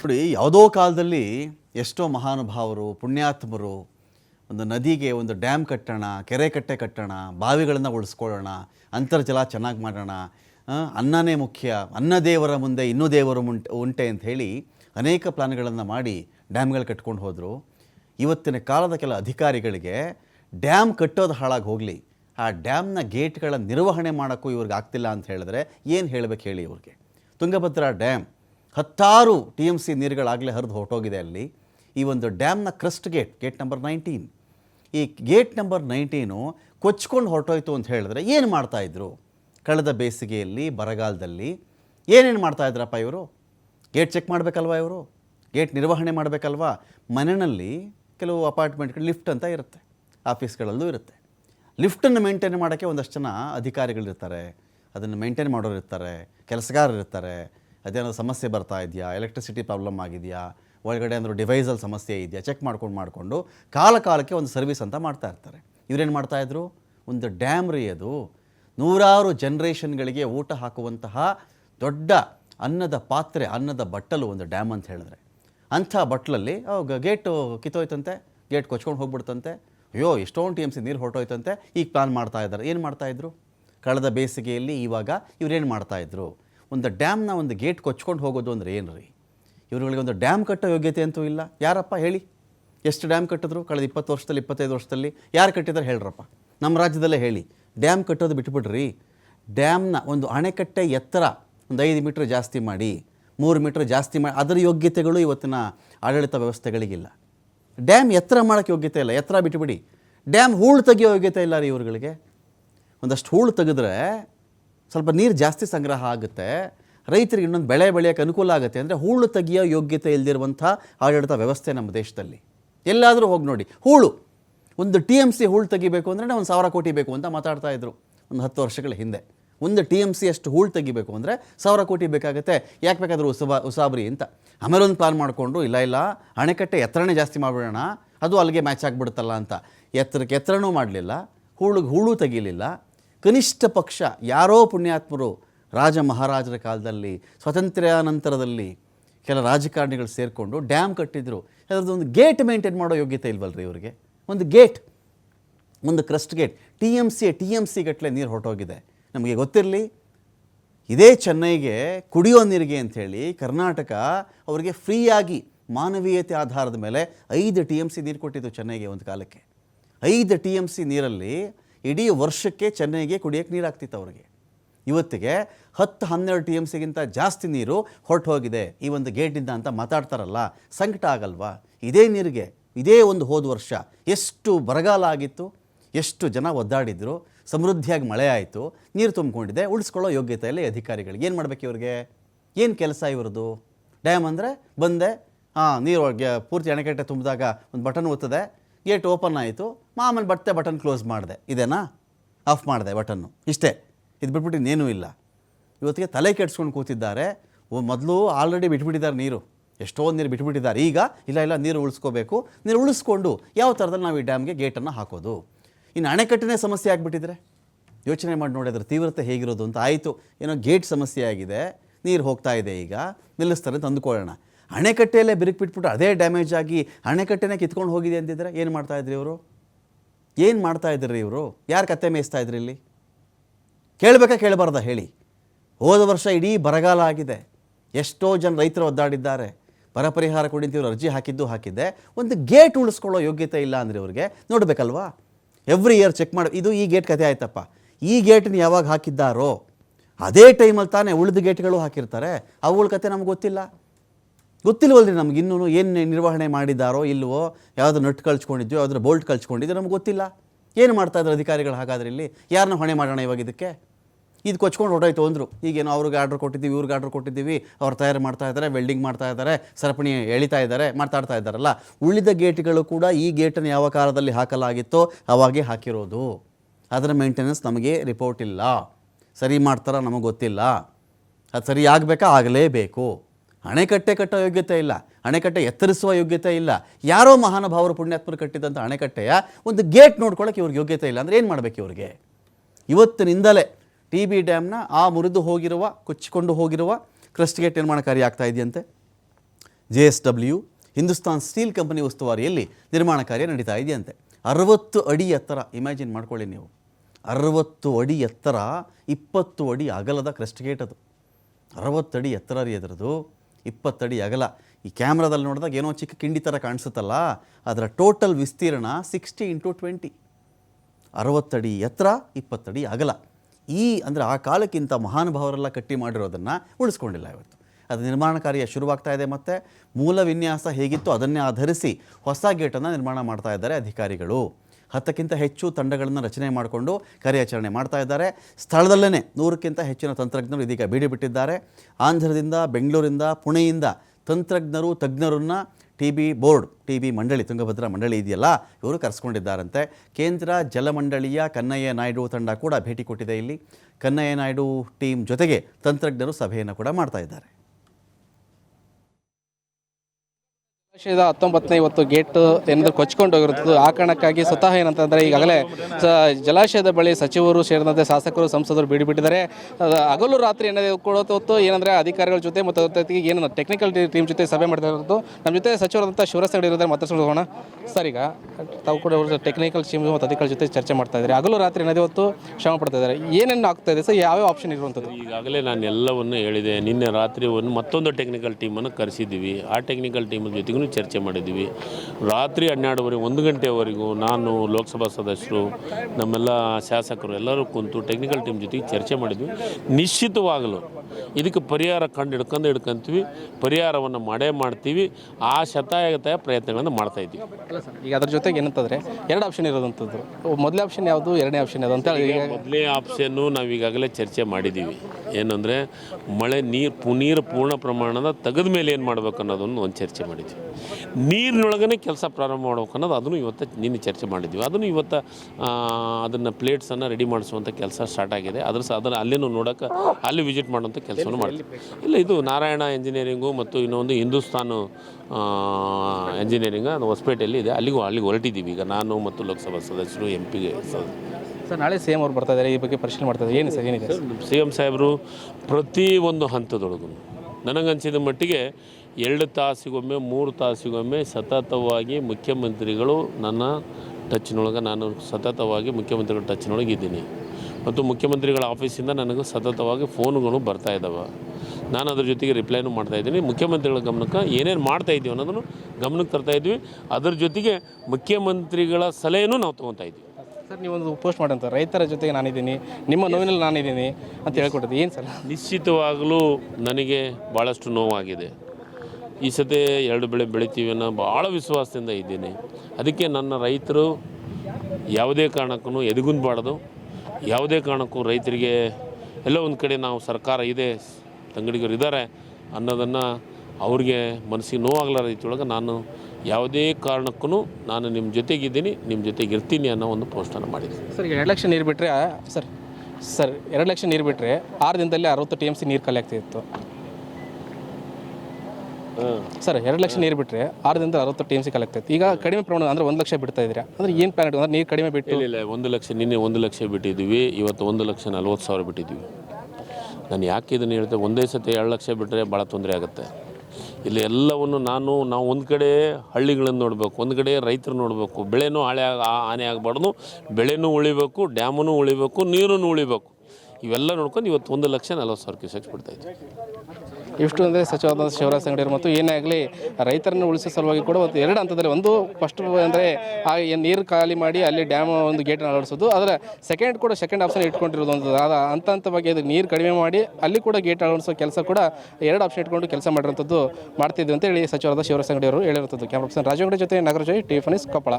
ನೋಡಿ, ಯಾವುದೋ ಕಾಲದಲ್ಲಿ ಎಷ್ಟೋ ಮಹಾನುಭಾವರು, ಪುಣ್ಯಾತ್ಮರು ಒಂದು ನದಿಗೆ ಒಂದು ಡ್ಯಾಮ್ ಕಟ್ಟೋಣ, ಕೆರೆ ಕಟ್ಟೆ ಕಟ್ಟೋಣ, ಬಾವಿಗಳನ್ನು ಉಳಿಸ್ಕೊಳ್ಳೋಣ, ಅಂತರ್ಜಲ ಚೆನ್ನಾಗಿ ಮಾಡೋಣ ಅನ್ನನೇ ಮುಖ್ಯ, ಅನ್ನ ದೇವರ ಮುಂದೆ ಇನ್ನೂ ದೇವರು ಮುಂಟ್, ಉಂಟೆ ಅಂತ ಹೇಳಿ ಅನೇಕ ಪ್ಲಾನ್ಗಳನ್ನು ಮಾಡಿ ಡ್ಯಾಮ್ಗಳು ಕಟ್ಕೊಂಡು ಹೋದರು. ಇವತ್ತಿನ ಕಾಲದ ಕೆಲ ಅಧಿಕಾರಿಗಳಿಗೆ ಡ್ಯಾಮ್ ಕಟ್ಟೋದು ಹಾಳಾಗಿ ಹೋಗಲಿ. ಆ ಡ್ಯಾಮ್ನ ಗೇಟ್ಗಳ ನಿರ್ವಹಣೆ ಮಾಡೋಕ್ಕೂ ಇವ್ರಿಗೆ ಆಗ್ತಿಲ್ಲ ಅಂತ ಹೇಳಿದ್ರೆ ಏನು ಹೇಳಬೇಕು ಹೇಳಿ ಇವ್ರಿಗೆ? ತುಂಗಭದ್ರಾ ಡ್ಯಾಮ್ ಹತ್ತಾರು ಟಿ ಎಂ ಸಿ ನೀರುಗಳಾಗಲೇ ಹರಿದು ಹೊರಟೋಗಿದೆ ಅಲ್ಲಿ. ಈ ಒಂದು ಡ್ಯಾಮ್ನ crest gate gate number nineteen. ಈ ಗೇಟ್ ನಂಬರ್ ನೈನ್ಟೀನು ಕೊಚ್ಕೊಂಡು ಹೊರಟೋಯ್ತು ಅಂತ ಹೇಳಿದ್ರೆ ಏನು ಮಾಡ್ತಾಯಿದ್ರು ಕಳೆದ ಬೇಸಿಗೆಯಲ್ಲಿ, ಬರಗಾಲದಲ್ಲಿ ಏನೇನು ಮಾಡ್ತಾಯಿದ್ರಪ್ಪ ಇವರು? ಗೇಟ್ ಚೆಕ್ ಮಾಡಬೇಕಲ್ವಾ ಇವರು? ಗೇಟ್ ನಿರ್ವಹಣೆ ಮಾಡಬೇಕಲ್ವಾ? ಮನೆಯಲ್ಲಿ ಕೆಲವು ಅಪಾರ್ಟ್ಮೆಂಟ್ಗಳು ಲಿಫ್ಟ್ ಅಂತ ಇರುತ್ತೆ, ಆಫೀಸ್ಗಳಲ್ಲೂ ಇರುತ್ತೆ. ಲಿಫ್ಟನ್ನು ಮೇಂಟೈನ್ ಮಾಡೋಕ್ಕೆ ಒಂದಷ್ಟು ಜನ ಅಧಿಕಾರಿಗಳಿರ್ತಾರೆ. ಅದನ್ನು ಮೇಂಟೈನ್ ಮಾಡೋರು ಇರ್ತಾರೆ, ಕೆಲಸಗಾರರು ಇರ್ತಾರೆ, ಅದೇನಾದ್ರು ಸಮಸ್ಯೆ ಬರ್ತಾ ಇದೆಯಾ ಎಲೆಕ್ಟ್ರಿಸಿಟಿ ಪ್ರಾಬ್ಲಮ್ ಆಗಿದೆಯಾ, ಒಳಗಡೆ ಅಂದರೆ ಡಿವೈಸಲ್ಲಿ ಸಮಸ್ಯೆ ಇದೆಯಾ ಚೆಕ್ ಮಾಡ್ಕೊಂಡು ಮಾಡಿಕೊಂಡು ಕಾಲ ಕಾಲಕ್ಕೆ ಒಂದು ಸರ್ವಿಸ್ ಅಂತ ಮಾಡ್ತಾ ಇರ್ತಾರೆ. ಇವ್ರೇನು ಮಾಡ್ತಾಯಿದ್ರು ಒಂದು ಡ್ಯಾಮ್ ರೀ ಅದು ನೂರಾರು ಜನ್ರೇಷನ್ಗಳಿಗೆ ಊಟ ಹಾಕುವಂತಹ ದೊಡ್ಡ ಅನ್ನದ ಪಾತ್ರೆ, ಅನ್ನದ ಬಟ್ಟಲು ಒಂದು ಡ್ಯಾಮ್ ಅಂತ ಹೇಳಿದ್ರೆ. ಅಂಥ ಬಟ್ಲಲ್ಲಿ ಗೇಟು ಕಿತ್ತೋಯ್ತಂತೆ ಗೇಟ್ ಕೊಚ್ಕೊಂಡು ಹೋಗ್ಬಿಡ್ತಂತೆ. ಅಯ್ಯೋ, ಎಷ್ಟೊಂದು ಟಿ ಎಂ ಸಿ ನೀರು ಹೊರಟೋಯ್ತಂತೆ. ಈಗ ಪ್ಲಾನ್ ಮಾಡ್ತಾ ಇದ್ದಾರೆ ಏನು ಮಾಡ್ತಾಯಿದ್ರು ಕಳೆದ ಬೇಸಿಗೆಯಲ್ಲಿ ಇವಾಗ ಇವರೇನು ಮಾಡ್ತಾಯಿದ್ರು ಒಂದು ಡ್ಯಾಮ್ನ ಒಂದು ಗೇಟ್ ಕೊಚ್ಕೊಂಡು ಹೋಗೋದು ಅಂದರೆ ಏನು ರೀ ಇವರುಗಳಿಗೆ ಒಂದು ಡ್ಯಾಮ್ ಕಟ್ಟೋ ಯೋಗ್ಯತೆ ಅಂತೂ ಇಲ್ಲ. ಯಾರಪ್ಪ ಹೇಳಿ? ಎಷ್ಟು ಡ್ಯಾಮ್ ಕಟ್ಟಿದ್ರು? ಕಳೆದ ಇಪ್ಪತ್ತು ವರ್ಷದಲ್ಲಿ, ಇಪ್ಪತ್ತೈದು ವರ್ಷದಲ್ಲಿ ಯಾರು ಕಟ್ಟಿದ್ದಾರೆ ಹೇಳ್ರಪ್ಪ. ನಮ್ಮ ರಾಜ್ಯದಲ್ಲೇ ಹೇಳಿ. ಡ್ಯಾಮ್ ಕಟ್ಟೋದು ಬಿಟ್ಬಿಡ್ರಿ. ಡ್ಯಾಮ್ನ ಒಂದು ಅಣೆಕಟ್ಟೆ ಎತ್ತರ ಒಂದು ಐದು ಮೀಟ್ರ್ ಜಾಸ್ತಿ ಮಾಡಿ, ಮೂರು ಮೀಟ್ರ್ ಜಾಸ್ತಿ ಮಾಡಿ, ಅದರ ಯೋಗ್ಯತೆಗಳು ಇವತ್ತಿನ ಆಡಳಿತ ವ್ಯವಸ್ಥೆಗಳಿಗಿಲ್ಲ. ಡ್ಯಾಮ್ ಎತ್ತರ ಮಾಡೋಕ್ಕೆ ಯೋಗ್ಯತೆ ಇಲ್ಲ. ಎತ್ತರ ಬಿಟ್ಬಿಡಿ. ಡ್ಯಾಮ್ ಹೂಳು ತೆಗೆಯೋ ಯೋಗ್ಯತೆ ಇಲ್ಲ ರೀ ಇವ್ರುಗಳಿಗೆ. ಒಂದಷ್ಟು ಹೂಳು ತೆಗೆದ್ರೆ ಸ್ವಲ್ಪ ನೀರು ಜಾಸ್ತಿ ಸಂಗ್ರಹ ಆಗುತ್ತೆ. ರೈತರಿಗೆ ಇನ್ನೊಂದು ಬೆಳೆ ಬೆಳೆಯೋಕ್ಕೆ ಅನುಕೂಲ ಆಗುತ್ತೆ. ಅಂದರೆ ಹೂಳು ತೆಗೆಯೋ ಯೋಗ್ಯತೆ ಇಲ್ಲದಿರುವಂಥ ಆಡಳಿತ ವ್ಯವಸ್ಥೆ ನಮ್ಮ ದೇಶದಲ್ಲಿ. ಎಲ್ಲಾದರೂ ಹೋಗಿ ನೋಡಿ. ಹೂಳು, ಒಂದು ಟಿ ಎಂ ಸಿ ಹೂಳು ತೆಗಿಬೇಕು ಅಂದರೆ ಒಂದು ಸಾವಿರ ಕೋಟಿ ಬೇಕು ಅಂತ ಮಾತಾಡ್ತಾ ಇದ್ರು ಒಂದು ಹತ್ತು ವರ್ಷಗಳ ಹಿಂದೆ. ಒಂದು ಟಿ ಎಂ ಸಿ ಅಷ್ಟು ಹೂಳು ತೆಗಿಬೇಕು ಅಂದರೆ ಸಾವಿರ ಕೋಟಿ ಬೇಕಾಗುತ್ತೆ. ಯಾಕೆ ಬೇಕಾದರೂ ಉಸಬ, ಉಸಾಬ್ರಿ ಅಂತ. ಆಮೇಲೆ ಒಂದು ಪ್ಲಾನ್ ಮಾಡಿಕೊಂಡು, ಇಲ್ಲ ಇಲ್ಲ, ಅಣೆಕಟ್ಟೆ ಎತ್ತರನೇ ಜಾಸ್ತಿ ಮಾಡಿಬಿಡೋಣ. ಅದು ಅಲ್ಲಿಗೆ ಮ್ಯಾಚ್ ಆಗಿಬಿಡುತ್ತಲ್ಲ ಅಂತ. ಎತ್ತರಕ್ಕೆ ಎತ್ತರನೂ ಮಾಡಲಿಲ್ಲ. ಹೂಳಿಗೆ ಹೂಳು ತೆಗಿಲಿಲ್ಲ. ಕನಿಷ್ಠ ಪಕ್ಷ, ಯಾರೋ ಪುಣ್ಯಾತ್ಮರು ರಾಜ ಮಹಾರಾಜರ ಕಾಲದಲ್ಲಿ, ಸ್ವಾತಂತ್ರ್ಯಾನಂತರದಲ್ಲಿ ಕೆಲ ರಾಜಕಾರಣಿಗಳು ಸೇರಿಕೊಂಡು ಡ್ಯಾಮ್ ಕಟ್ಟಿದ್ರು. ಅದರದ್ದು ಒಂದು ಗೇಟ್ ಮೇಂಟೈನ್ ಮಾಡೋ ಯೋಗ್ಯತೆ ಇಲ್ವಲ್ರಿ ಇವರಿಗೆ? ಒಂದು ಗೇಟ್, ಒಂದು crest gate. T M C T M C ಗಟ್ಟಲೆ ನೀರು ಹೊರಟೋಗಿದೆ. ನಮಗೆ ಗೊತ್ತಿರಲಿ, ಇದೇ ಚೆನ್ನೈಗೆ ಕುಡಿಯೋ ನೀರಿಗೆ ಅಂಥೇಳಿ ಕರ್ನಾಟಕ ಅವರಿಗೆ ಫ್ರೀಯಾಗಿ ಮಾನವೀಯತೆ ಆಧಾರದ ಮೇಲೆ ಐದು ಟಿ ಎಂ ಸಿ ನೀರು ಕೊಟ್ಟಿದ್ದು ಚೆನ್ನೈಗೆ ಒಂದು ಕಾಲಕ್ಕೆ. ಐದು ಟಿ ಎಂ ಸಿ ನೀರಲ್ಲಿ ಇಡೀ ವರ್ಷಕ್ಕೆ ಚೆನ್ನೈಗೆ ಕುಡಿಯೋಕ್ಕೆ ನೀರು ಆಗ್ತಿತ್ತು ಅವ್ರಿಗೆ. ಇವತ್ತಿಗೆ ಹತ್ತು ಹನ್ನೆರಡು ಟಿ ಎಂ ಸಿಗಿಂತ ಜಾಸ್ತಿ ನೀರು ಹೊರಟು ಹೋಗಿದೆ ಈ ಒಂದು ಗೇಟಿಂದ ಅಂತ ಮಾತಾಡ್ತಾರಲ್ಲ, ಸಂಕಟ ಆಗಲ್ವಾ? ಇದೇ ನೀರಿಗೆ, ಇದೇ ಒಂದು ಹೋದ ವರ್ಷ ಎಷ್ಟು ಬರಗಾಲ ಆಗಿತ್ತು, ಎಷ್ಟು ಜನ ಒದ್ದಾಡಿದ್ರು, ಸಮೃದ್ಧಿಯಾಗಿ ಮಳೆ ಆಯಿತು, ನೀರು ತುಂಬಿಕೊಂಡಿದೆ, ಉಳಿಸ್ಕೊಳ್ಳೋ ಯೋಗ್ಯತೆ ಇಲ್ಲ ಅಧಿಕಾರಿಗಳಿಗೆ ಏನು ಮಾಡಬೇಕು ಇವ್ರಿಗೆ? ಏನು ಕೆಲಸ ಇವ್ರದ್ದು? ಡ್ಯಾಮ್ ಅಂದರೆ ಬಂದೆ, ಹಾಂ, ನೀರು ಪೂರ್ತಿ ಅಣೆಕಟ್ಟೆ ತುಂಬಿದಾಗ ಒಂದು ಬಟನ್ ಒತ್ತದೆ, ಗೇಟ್ ಓಪನ್ ಆಯಿತು ಮಾಮೂಲಿ ಬರ್ತೆ ಬಟನ್ ಕ್ಲೋಸ್ ಮಾಡಿದೆ. ಇದೇನಾ? ಆಫ್ ಮಾಡಿದೆ ಬಟನ್ನು ಇಷ್ಟೇ. ಇದು ಬಿಟ್ಬಿಟ್ಟು ಇನ್ನೇನೂ ಇಲ್ಲ. ಇವತ್ತಿಗೆ ತಲೆ ಕೆಡ್ಸ್ಕೊಂಡು ಕೂತಿದ್ದಾರೆ. ಮೊದಲು ಆಲ್ರೆಡಿ ಬಿಟ್ಬಿಟ್ಟಿದ್ದಾರೆ ನೀರು. ಎಷ್ಟೊಂದು ನೀರು ಬಿಟ್ಬಿಟ್ಟಿದ್ದಾರೆ. ಈಗ ಇಲ್ಲ ಇಲ್ಲ, ನೀರು ಉಳಿಸ್ಕೋಬೇಕು. ನೀರು ಉಳಿಸ್ಕೊಂಡು ಯಾವ ಥರದಲ್ಲಿ ನಾವು ಈ ಡ್ಯಾಮ್ಗೆ ಗೇಟನ್ನು ಹಾಕೋದು? ಇನ್ನು ಅಣೆಕಟ್ಟಿನೇ ಸಮಸ್ಯೆ ಆಗಿಬಿಟ್ಟಿದ್ರೆ? ಯೋಚನೆ ಮಾಡಿ ನೋಡಿದ್ರೆ ತೀವ್ರತೆ ಹೇಗಿರೋದು ಅಂತ ಆಯಿತು. ಏನೋ ಗೇಟ್ ಸಮಸ್ಯೆ ಆಗಿದೆ. ನೀರು ಹೋಗ್ತಾ ಇದೆ ಈಗ. ನಿಲ್ಲಿಸ್ತಾರೆ ಅಂತ ಅಣೆಕಟ್ಟೆಯಲ್ಲೇ ಬಿರುಕು ಬಿಟ್ಬಿಟ್ಟು ಅದೇ ಡ್ಯಾಮೇಜ್ ಆಗಿ ಅಣೆಕಟ್ಟೆನೇ ಕಿತ್ಕೊಂಡು ಹೋಗಿದೆ ಅಂತಿದ್ರೆ ಏನು ಮಾಡ್ತಾಯಿದ್ರಿ ಇವರು? ಏನು ಮಾಡ್ತಾ ಇದ್ರಿ ಇವರು? ಯಾರು ಕತ್ತೆ ಮೇಯಿಸ್ತಾ ಇದ್ರಿ ಇಲ್ಲಿ? ಕೇಳಬೇಕಾ ಕೇಳಬಾರ್ದ ಹೇಳಿ. ಹೋದ ವರ್ಷ ಇಡೀ ಬರಗಾಲ ಆಗಿದೆ. ಎಷ್ಟೋ ಜನ ರೈತರು ಒದ್ದಾಡಿದ್ದಾರೆ. ಬರ ಪರಿಹಾರ ಕೊಡಿ ಅಂತ ಇವರು ಅರ್ಜಿ ಹಾಕಿದ್ದು ಹಾಕಿದ್ದೆ. ಒಂದು ಗೇಟ್ ಉಳಿಸ್ಕೊಳ್ಳೋ ಯೋಗ್ಯತೆ ಇಲ್ಲ ಅಂದರೆ ಇವ್ರಿಗೆ ನೋಡಬೇಕಲ್ವಾ? ಎವ್ರಿ ಇಯರ್ ಚೆಕ್ ಮಾಡಿ. ಇದು ಈ ಗೇಟ್ ಕತೆ ಆಯ್ತಪ್ಪ. ಈ ಗೇಟನ್ನ ಯಾವಾಗ ಹಾಕಿದ್ದಾರೋ, ಅದೇ ಟೈಮಲ್ಲಿ ತಾನೇ ಉಳಿದ ಗೇಟ್ಗಳು ಹಾಕಿರ್ತಾರೆ. ಅವುಗಳ ಕತೆ ನಮ್ಗೆ ಗೊತ್ತಿಲ್ಲ. ಗೊತ್ತಿಲ್ವಲ್ರಿ ನಮ್ಗೆ ಇನ್ನೂ ಏನು ನಿರ್ವಹಣೆ ಮಾಡಿದ್ದಾರೋ ಇಲ್ವೋ, ಯಾವುದು ನಟ್ ಕಳ್ಸ್ಕೊಂಡಿದ್ಯೋ ಯಾವುದ್ರ ಬೋಲ್ಟ್ ಕಳ್ಸ್ಕೊಂಡಿದ್ಯೋ ನಮ್ಗೆ ಗೊತ್ತಿಲ್ಲ. ಏನು ಮಾಡ್ತಾ ಇದ್ದಾರೆ ಅಧಿಕಾರಿಗಳು ಹಾಗಾದ್ರೆ ಇಲ್ಲಿ? ಯಾರನ್ನ ಹೊಣೆ ಮಾಡೋಣ ಇವಾಗ ಇದಕ್ಕೆ? ಇದು ಕೊಚ್ಕೊಂಡು ಹೊರಟೋಯ್ತು ಅಂದರು. ಈಗೇನೋ ಅವ್ರಿಗೆ ಆರ್ಡ್ರ್ ಕೊಟ್ಟಿದ್ದೀವಿ, ಇವ್ರಿಗೆ ಆರ್ಡ್ರ್ ಕೊಟ್ಟಿದ್ದೀವಿ, ಅವ್ರು ತಯಾರು ಮಾಡ್ತಾ ಇದ್ದಾರೆ ವೆಲ್ಡಿಂಗ್ ಮಾಡ್ತಾ ಇದ್ದಾರೆ ಸರಪಣಿ ಎಳಿತಾ ಇದ್ದಾರೆ ಮಾತಾಡ್ತಾ ಇದ್ದಾರಲ್ಲ ಉಳಿದ ಗೇಟ್ಗಳು ಕೂಡ ಈ ಗೇಟನ್ನು ಯಾವ ಕಾಲದಲ್ಲಿ ಹಾಕಲಾಗಿತ್ತೋ ಅವಾಗೆ ಹಾಕಿರೋದು. ಅದರ ಮೇಂಟೆನೆನ್ಸ್ ನಮಗೆ ರಿಪೋರ್ಟ್ ಇಲ್ಲ. ಸರಿ ಮಾಡ್ತಾರ ನಮಗೆ ಗೊತ್ತಿಲ್ಲ. ಅದು ಸರಿ ಆಗಬೇಕಾ? ಆಗಲೇಬೇಕು. ಅಣೆಕಟ್ಟೆ ಕಟ್ಟೋ ಯೋಗ್ಯತೆ ಇಲ್ಲ ಅಣೆಕಟ್ಟೆ ಎತ್ತರಿಸುವ ಯೋಗ್ಯತೆ ಇಲ್ಲ. ಯಾರೋ ಮಹಾನುಭಾವರು ಪುಣ್ಯಾತ್ಮರು ಕಟ್ಟಿದಂಥ ಅಣೆಕಟ್ಟೆಯ ಒಂದು ಗೇಟ್ ನೋಡ್ಕೊಳ್ಳೋಕೆ ಇವ್ರಿಗೆ ಯೋಗ್ಯತೆ ಇಲ್ಲ ಅಂದರೆ ಏನು ಮಾಡಬೇಕು ಇವ್ರಿಗೆ? ಇವತ್ತಿನಿಂದಲೇ ಟಿ ಬಿ ಡ್ಯಾಮ್ನ ಆ ಮುರಿದು ಹೋಗಿರುವ, ಕೊಚ್ಚಿಕೊಂಡು ಹೋಗಿರುವ ಕ್ರಸ್ಟ್ ಗೇಟ್ ನಿರ್ಮಾಣ ಕಾರ್ಯ ಆಗ್ತಾ ಇದೆಯಂತೆ? J S W, Hindustan steel company ಉಸ್ತುವಾರಿಯಲ್ಲಿ ನಿರ್ಮಾಣ ಕಾರ್ಯ ನಡೀತಾ ಇದೆಯಂತೆ. ಅರವತ್ತು ಅಡಿ ಎತ್ತರ, ಇಮ್ಯಾಜಿನ್ ಮಾಡ್ಕೊಳ್ಳಿ ನೀವು. ಅರವತ್ತು ಅಡಿ ಎತ್ತರ, ಇಪ್ಪತ್ತು ಅಡಿ ಅಗಲದ ಕ್ರಸ್ಟ್ ಗೇಟ್ ಅದು. ಅರವತ್ತು ಅಡಿ ಎತ್ತರ ರೀ ಅದರದು ಇಪ್ಪತ್ತಡಿ ಅಗಲ. ಈ ಕ್ಯಾಮ್ರಾದಲ್ಲಿ ನೋಡಿದಾಗ ಏನೋ ಚಿಕ್ಕ ಕಿಂಡಿ ಥರ ಕಾಣಿಸುತ್ತಲ್ಲ? ಅದರ ಟೋಟಲ್ ವಿಸ್ತೀರ್ಣ ಸಿಕ್ಸ್ಟಿ ಇಂಟು ಟ್ವೆಂಟಿ. ಅರವತ್ತಡಿ ಎತ್ತರ, ಇಪ್ಪತ್ತಡಿ ಅಗಲ. ಈ ಅಂದರೆ ಆ ಕಾಲಕ್ಕಿಂತ ಮಹಾನುಭಾವರೆಲ್ಲ ಕಟ್ಟಿ ಮಾಡಿರೋದನ್ನು ಉಳಿಸ್ಕೊಂಡಿಲ್ಲ ಇವತ್ತು. ಅದು ನಿರ್ಮಾಣ ಕಾರ್ಯ ಶುರುವಾಗ್ತಾ ಇದೆ ಮತ್ತು ಮೂಲ ವಿನ್ಯಾಸ ಹೇಗಿತ್ತು ಅದನ್ನೇ ಆಧರಿಸಿ ಹೊಸ ಗೇಟನ್ನು ನಿರ್ಮಾಣ ಮಾಡ್ತಾ ಇದ್ದಾರೆ ಅಧಿಕಾರಿಗಳು. ಹತ್ತಕ್ಕಿಂತ ಹೆಚ್ಚು ತಂಡಗಳನ್ನು ರಚನೆ ಮಾಡಿಕೊಂಡು ಕಾರ್ಯಾಚರಣೆ ಮಾಡ್ತಾ ಇದ್ದಾರೆ. ಸ್ಥಳದಲ್ಲೇ ನೂರಕ್ಕಿಂತ ಹೆಚ್ಚಿನ ತಂತ್ರಜ್ಞರು ಇದೀಗ ಬೀಡಿ ಬಿಟ್ಟಿದ್ದಾರೆ. ಆಂಧ್ರದಿಂದ ಬೆಂಗಳೂರಿಂದ ಪುಣೆಯಿಂದ ತಂತ್ರಜ್ಞರು, ತಜ್ಞರನ್ನು T B board, T B ಮಂಡಳಿ, ತುಂಗಭದ್ರಾ ಮಂಡಳಿ ಇದೆಯಲ್ಲ, ಇವರು ಕರೆಸ್ಕೊಂಡಿದ್ದಾರಂತೆ. ಕೇಂದ್ರ ಜಲಮಂಡಳಿಯ ಕನ್ನಯ್ಯ ನಾಯ್ಡು ತಂಡ ಕೂಡ ಭೇಟಿ ಕೊಟ್ಟಿದೆ ಇಲ್ಲಿ. ಕನ್ನಯ್ಯ ನಾಯ್ಡು ಟೀಮ್ ಜೊತೆಗೆ ತಂತ್ರಜ್ಞರು ಸಭೆಯನ್ನು ಕೂಡ ಮಾಡ್ತಾ ಇದ್ದಾರೆ. ಜಲಾಶಯದ ಹತ್ತೊಂಬತ್ತನೇ ಇವತ್ತು ಗೇಟ್ ಏನಾದರೂ ಕೊಚ್ಕೊಂಡು ಹೋಗಿರುತ್ತದೆ. ಆ ಕಾರಣಕ್ಕಾಗಿ ಸ್ವತಃ ಏನಂತಂದರೆ ಈಗಾಗಲೇ ಜಲಾಶಯದ ಬಳಿ ಸಚಿವರು ಸೇರಿದಂತೆ ಶಾಸಕರು, ಸಂಸದರು ಬೀಡಿ ಬಿಟ್ಟಿದ್ದಾರೆ ಅದು ಹಗಲು ರಾತ್ರಿ ಏನಾದ್ರೆ ಕೊಡೋದು ಹೊತ್ತು ಏನಂದರೆ ಅಧಿಕಾರಿಗಳ ಜೊತೆ ಮತ್ತು ಜೊತೆಗೆ ಏನು ಟೆಕ್ನಿಕಲ್ ಟೀಮ್ ಜೊತೆ ಸಭೆ ಮಾಡ್ತಾ ಇರೋದು. ನಮ್ಮ ಜೊತೆ ಸಚಿವರಾದಂಥ ಶಿವರಾಜ್ ಇರೋದ್ರೆ ಇರೋದ್ರೆ ಮಾತಾಡ್ಸೋಣ ಸರ್, ಈಗ ತಾವು ಕೂಡ ಟೆಕ್ನಿಕಲ್ ಟೀಮ್ ಮತ್ತು ಅಧಿಕಾರಿಗಳ ಜೊತೆ ಚರ್ಚೆ ಮಾಡ್ತಾ ಇದ್ದಾರೆ. ಹಗಲು ರಾತ್ರಿ ಏನಾದ್ರು ಇವತ್ತು ಶ್ರಮ ಪಡ್ತಾ ಇದ್ದಾರೆ. ಏನೇನು ಆಗ್ತಾ ಇದೆ ಸರ್? ಯಾವ್ಯಾವ ಆಪ್ಷನ್ ಇರುವಂಥದ್ದು? ಈಗಾಗಲೇ ನಾನು ಎಲ್ಲವನ್ನು ಹೇಳಿದೆ. ನಿನ್ನೆ ರಾತ್ರಿ ಮತ್ತೊಂದು ಟೆಕ್ನಿಕಲ್ ಟೀಮನ್ನು ಕರೆಸಿದ್ದೀವಿ. ಆ ಟೆಕ್ನಿಕಲ್ ಟೀಮ್ ಜೊತೆಗೂ ಚರ್ಚೆ ಮಾಡಿದ್ದೀವಿ. ರಾತ್ರಿ ಹನ್ನೆರಡುವರೆ ಒಂದು ಗಂಟೆವರೆಗೂ ನಾನು ಲೋಕಸಭಾ ಸದಸ್ಯರು ನಮ್ಮೆಲ್ಲ ಶಾಸಕರು ಎಲ್ಲರೂ ಕುಂತು ಟೆಕ್ನಿಕಲ್ ಟೀಮ್ ಜೊತೆಗೆ ಚರ್ಚೆ ಮಾಡಿದ್ವಿ. ನಿಶ್ಚಿತವಾಗಲು ಇದಕ್ಕೆ ಪರಿಹಾರ ಕಂಡು ಹಿಡ್ಕೊಂಡು ಹಿಡ್ಕೊಂತೀವಿ. ಪರಿಹಾರವನ್ನು ಮಾಡೇ ಮಾಡ್ತೀವಿ. ಆ ಶತಾಯಗತಾಯ ಪ್ರಯತ್ನಗಳನ್ನು ಮಾಡ್ತಾ ಇದ್ದೀವಿ. ಅಲ್ಲ ಸರ್ ಈಗ ಅದ್ರ ಜೊತೆಗೆ ಏನಂತಂದರೆ ಎರಡು ಆಪ್ಷನ್ ಇರೋದಂಥದ್ದು ಮೊದಲನೇ ಆಪ್ಷನ್ ಯಾವುದು ಎರಡನೇ ಆಪ್ಷನ್ ಯಾವುದು ಅಂತ ಹೇಳಿ ಮೊದಲನೇ ಆಪ್ಷನ್ನು ನಾವು ಈಗಾಗಲೇ ಚರ್ಚೆ ಮಾಡಿದ್ದೀವಿ. ಏನಂದರೆ ಮಳೆ ನೀರು ಪು ನೀರು ಪೂರ್ಣ ಪ್ರಮಾಣದ ತೆಗೆದ ಮೇಲೆ ಏನು ಮಾಡಬೇಕು ಅನ್ನೋದನ್ನು ಒಂದು ಚರ್ಚೆ ಮಾಡಿದ್ವಿ. ನೀರಿನೊಳಗನೆ ಕೆಲಸ ಪ್ರಾರಂಭ ಮಾಡ್ಬೇಕು ಅನ್ನೋದು ಅದನ್ನು ಇವತ್ತು ನಿನ್ನೆ ಚರ್ಚೆ ಮಾಡಿದ್ವಿ. ಅದನ್ನು ಇವತ್ತು ಅದನ್ನು ಪ್ಲೇಟ್ಸನ್ನು ರೆಡಿ ಮಾಡಿಸುವಂಥ ಕೆಲಸ ಸ್ಟಾರ್ಟ್ ಆಗಿದೆ. ಅದ್ರ ಸಹ ಅದನ್ನು ಅಲ್ಲೇನು ನೋಡೋಕೆ ಅಲ್ಲಿ ವಿಸಿಟ್ ಮಾಡುವಂಥ ಕೆಲಸವನ್ನು ಮಾಡ್ತೀವಿ. ಇಲ್ಲ ಇದು ನಾರಾಯಣ ಇಂಜಿನಿಯರಿಂಗು ಮತ್ತು ಇನ್ನೊಂದು ಹಿಂದೂಸ್ತಾನು ಇಂಜಿನಿಯರಿಂಗ್ ಅದು ಹೊಸಪೇಟೆಯಲ್ಲಿ ಇದೆ. ಅಲ್ಲಿಗೂ ಅಲ್ಲಿಗೆ ಹೊರಟಿದ್ದೀವಿ. ಈಗ ನಾನು ಮತ್ತು ಲೋಕಸಭಾ ಸದಸ್ಯರು ಎಂ ಪಿಗೆ ಸರ್, ನಾಳೆ ಸಿ ಎಂ ಅವ್ರು ಬರ್ತಾ ಇದ್ದಾರೆ, ಈ ಬಗ್ಗೆ ಪರಿಶೀಲನೆ ಮಾಡ್ತಾ ಏನು ಸರ್, ಏನಿದೆ? ಸಿ ಎಂ ಸಾಹೇಬರು ಪ್ರತಿ ಒಂದು ಹಂತದೊಳಗೂ ನನಗನ್ಸಿದ ಮಟ್ಟಿಗೆ ಎರಡು ತಾಸಿಗೊಮ್ಮೆ, ಮೂರು ತಾಸಿಗೊಮ್ಮೆ ಸತತವಾಗಿ ಮುಖ್ಯಮಂತ್ರಿಗಳು ನನ್ನ ಟಚ್ನೊಳಗೆ, ನಾನು ಸತತವಾಗಿ ಮುಖ್ಯಮಂತ್ರಿಗಳ ಟಚ್ನೊಳಗೆ ಇದ್ದೀನಿ. ಮತ್ತು ಮುಖ್ಯಮಂತ್ರಿಗಳ ಆಫೀಸಿಂದ ನನಗೆ ಸತತವಾಗಿ ಫೋನುಗಳು ಬರ್ತಾ ಇದ್ದಾವೆ. ನಾನು ಅದ್ರ ಜೊತೆಗೆ ರಿಪ್ಲೈನು ಮಾಡ್ತಾ ಇದ್ದೀನಿ. ಮುಖ್ಯಮಂತ್ರಿಗಳ ಗಮನಕ್ಕೆ ಏನೇನು ಮಾಡ್ತಾ ಇದ್ದೀವಿ ಅನ್ನೋದನ್ನು ಗಮನಕ್ಕೆ ತರ್ತಾ ಇದ್ವಿ ಅದ್ರ ಜೊತೆಗೆ ಮುಖ್ಯಮಂತ್ರಿಗಳ ಸಲಹೆಯೂ ನಾವು ತೊಗೊತಾ ಇದ್ವಿ ಸರ್ ನೀವೊಂದು ಪೋಸ್ಟ್ ಮಾಡಂತ ರೈತರ ಜೊತೆಗೆ ನಾನಿದ್ದೀನಿ ನಿಮ್ಮ ನೋವಿನಲ್ಲಿ ನಾನಿದ್ದೀನಿ ಅಂತ ಹೇಳ್ಕೊಟ್ಟಿದ್ದೆ. ಏನು ಸರ್? ನಿಶ್ಚಿತವಾಗಲೂ ನನಗೆ ಭಾಳಷ್ಟು ನೋವಾಗಿದೆ. ಈ ಸತಿ ಎರಡು ಬೆಳೆ ಬೆಳಿತೀವಿ ಅನ್ನೋ ಭಾಳ ವಿಶ್ವಾಸದಿಂದ ಇದ್ದೀನಿ. ಅದಕ್ಕೆ ನನ್ನ ರೈತರು ಯಾವುದೇ ಕಾರಣಕ್ಕೂ ಎದುಗುನ್ಬಾರ್ದು ಯಾವುದೇ ಕಾರಣಕ್ಕೂ ರೈತರಿಗೆ ಎಲ್ಲ ಒಂದು ಕಡೆ ನಾವು ಸರ್ಕಾರ ಇದೆ ತಂಗಡಿಗರು ಇದ್ದಾರೆ ಅನ್ನೋದನ್ನು ಅವ್ರಿಗೆ ಮನಸ್ಸಿಗೆ ನೋವಾಗಲಾರ ರೀತಿಯೊಳಗೆ ನಾನು ಯಾವುದೇ ಕಾರಣಕ್ಕೂ ನಾನು ನಿಮ್ಮ ಜೊತೆಗಿದ್ದೀನಿ ನಿಮ್ಮ ಜೊತೆಗೆ ಇರ್ತೀನಿ ಅನ್ನೋ ಒಂದು ಪೋಸ್ಟನ್ನು ಮಾಡಿದ್ದೀನಿ. ಸರ್ ಈಗ ಎರಡು ಲಕ್ಷ ನೀರು ಬಿಟ್ಟರೆ ಸರ್ ಸರ್ ಎರಡು ಲಕ್ಷ ನೀರು ಬಿಟ್ಟರೆ ಆರು ದಿನದಲ್ಲಿ ಅರವತ್ತು ಟಿ ಎಂ ಸಿ ನೀರು ಖಾಲಿ ಆಗ್ತಿತ್ತು ಸರ್ ಎರಡು ಲಕ್ಷ ನೀರು ಬಿಟ್ಟರೆ ಆರು ದಿನದ ಅರವತ್ತು ಟಿ ಎಂ ಸಿ ಖಾಲಿ ಆಗ್ತಿತ್ತು ಈಗ ಕಡಿಮೆ ಪ್ರಮಾಣ ಅಂದರೆ ಒಂದು ಲಕ್ಷ ಬಿಡ್ತಾ ಇದ್ದೀರಾ? ಅಂದರೆ ಏನು ಪ್ಲಾನ್ ಅಂದರೆ ನೀರು ಕಡಿಮೆ ಬಿಟ್ಟು ಇಲ್ಲ ಇಲ್ಲ ಒಂದು ಲಕ್ಷ ನಿನ್ನೆ ಒಂದು ಲಕ್ಷ ಬಿಟ್ಟಿದ್ದೀವಿ ಇವತ್ತು ಒಂದು ಲಕ್ಷ ನಲ್ವತ್ತು ಸಾವಿರ ಬಿಟ್ಟಿದ್ದೀವಿ. ನಾನು ಯಾಕೆ ಇದನ್ನು ಹೇಳ್ತೆ ಒಂದೇ ಸತಿ ಎರಡು ಲಕ್ಷ ಬಿಟ್ಟರೆ ಭಾಳ ತೊಂದರೆ ಆಗುತ್ತೆ. ಇಲ್ಲಿ ಎಲ್ಲವನ್ನು ನಾನು, ನಾವು ಒಂದು ಕಡೆ ಹಳ್ಳಿಗಳನ್ನು ನೋಡಬೇಕು, ಒಂದು ಕಡೆ ರೈತರು ನೋಡಬೇಕು. ಬೆಳೆನೂ ಹಾಳೆ ಆಗ, ಹಾನಿ ಆಗಬಾರ್ದು, ಬೆಳೆನೂ ಉಳಿಬೇಕು ಡ್ಯಾಮನ್ನು ಉಳಿಬೇಕು ನೀರನ್ನು ಉಳಿಬೇಕು. ಇವೆಲ್ಲ ನೋಡ್ಕೊಂಡು ಇವತ್ತು ಒಂದು ಲಕ್ಷ ನಲ್ವತ್ತು ಸಾವಿರ ಕ್ಯೂಸೆಕ್ಸ್ ಬಿಡ್ತಾಯಿದ್ವಿ ಇಷ್ಟು ಅಂದರೆ ಸಚಿವರಾದ ಶಿವರಾಜ್ ಸಂಗಡಿ ಮತ್ತು ಏನೇ ಆಗಲಿ ರೈತರನ್ನು ಉಳಿಸೋ ಸಲುವಾಗಿ ಕೂಡ ಒಂದು ಎರಡು ಹಂತದಲ್ಲಿ ಒಂದು ಫಸ್ಟ್ ಅಂದರೆ ಆ ನೀರು ಖಾಲಿ ಮಾಡಿ ಅಲ್ಲಿ ಡ್ಯಾಮ್ ಒಂದು ಗೇಟನ್ನು ಅಳವಡಿಸೋದು. ಅದರ ಸೆಕೆಂಡ್ ಕೂಡ ಸೆಕೆಂಡ್ ಆಪ್ಷನ್ ಇಟ್ಕೊಂಡಿರೋದು ಒಂದು ಅದು ಹಂತ ಬಗ್ಗೆ ಅದು ನೀರು ಕಡಿಮೆ ಮಾಡಿ ಅಲ್ಲಿ ಕೂಡ ಗೇಟ್ ಅಳವಡಿಸೋ ಕೆಲಸ ಕೂಡ ಎರಡು ಆಪ್ಷನ್ ಇಟ್ಕೊಂಡು ಕೆಲಸ ಮಾಡಿರೋಂಥದ್ದು ಅಂತ ಹೇಳಿ ಸಚಿವರಾದ ಶಿವರಾಜ್ ಸಂಗಡಿಯವರು ಹೇಳಿರುತ್ತದೆ ಕ್ಯಾಮ್ರಾ ಪರ್ಸನ್ ಜೊತೆ ನಾಗರಾಜ್ ಟಿಫನಿಸ್ ಕೊಪ್ಪಳ.